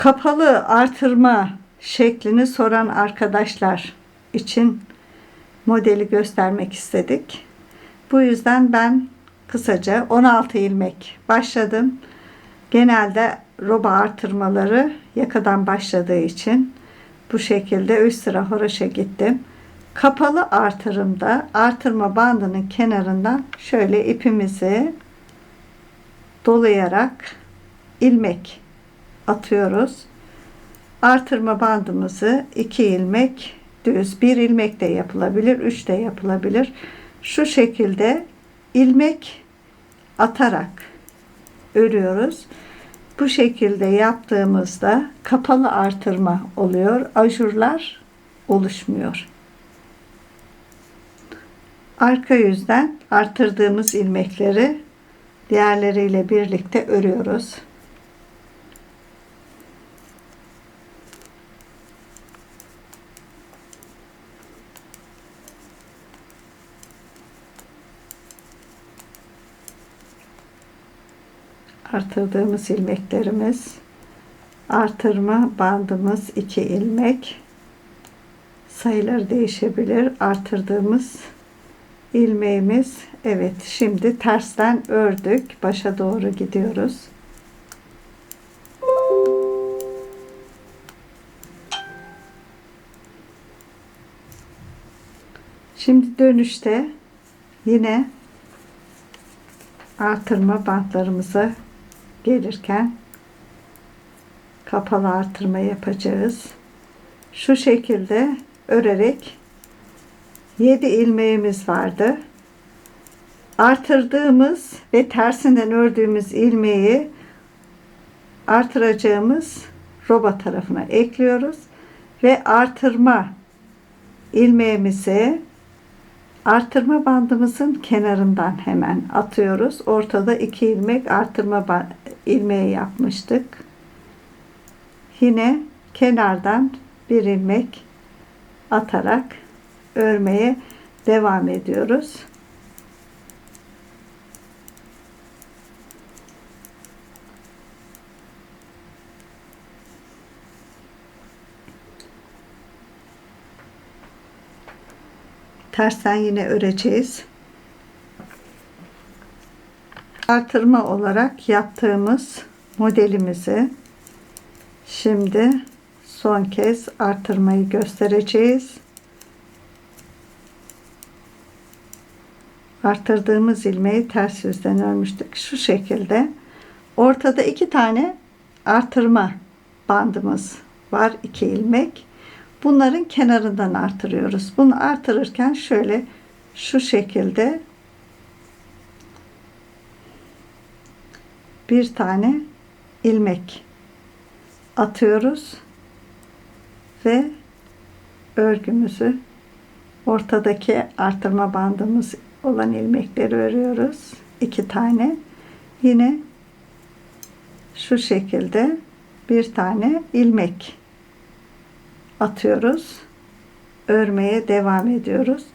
Kapalı artırma şeklini soran arkadaşlar için modeli göstermek istedik. Bu yüzden ben kısaca 16 ilmek başladım. Genelde roba artırmaları yakadan başladığı için bu şekilde üst sıra horoşa gittim. Kapalı artırımda artırma bandının kenarından şöyle ipimizi dolayarak ilmek atıyoruz. Artırma bandımızı 2 ilmek düz, bir ilmek de yapılabilir, 3 de yapılabilir. Şu şekilde ilmek atarak örüyoruz. Bu şekilde yaptığımızda kapalı artırma oluyor. Ajurlar oluşmuyor. Arka yüzden artırdığımız ilmekleri diğerleriyle birlikte örüyoruz. Artırdığımız ilmeklerimiz. Artırma bandımız 2 ilmek. Sayıları değişebilir. Artırdığımız ilmeğimiz evet şimdi tersten ördük. Başa doğru gidiyoruz. Şimdi dönüşte yine artırma bantlarımıza gelirken kapalı artırma yapacağız. Şu şekilde örerek 7 ilmeğimiz vardı. Artırdığımız ve tersinden ördüğümüz ilmeği artıracağımız roba tarafına ekliyoruz ve artırma ilmeğimizi artırma bandımızın kenarından hemen atıyoruz. Ortada iki ilmek artırma ilmeği yapmıştık. Yine kenardan bir ilmek atarak örmeye devam ediyoruz. tersten yine öreceğiz. Artırma olarak yaptığımız modelimizi şimdi son kez artırmayı göstereceğiz. Artırdığımız ilmeği ters yüzden örmüştük. Şu şekilde ortada iki tane artırma bandımız var. iki ilmek bunların kenarından artırıyoruz. Bunu artırırken şöyle şu şekilde bir tane ilmek atıyoruz ve örgümüzü ortadaki artırma bandımız olan ilmekleri örüyoruz. iki tane. Yine şu şekilde bir tane ilmek atıyoruz. Örmeye devam ediyoruz.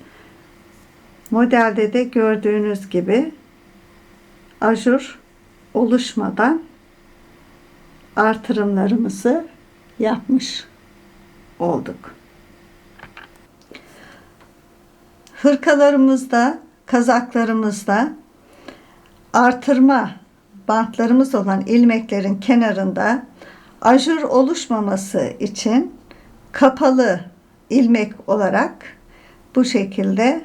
Modelde de gördüğünüz gibi ajur oluşmadan artırımlarımızı yapmış olduk. Hırkalarımızda, kazaklarımızda artırma bantlarımız olan ilmeklerin kenarında ajur oluşmaması için kapalı ilmek olarak bu şekilde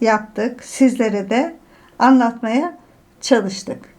yaptık. Sizlere de anlatmaya çalıştık.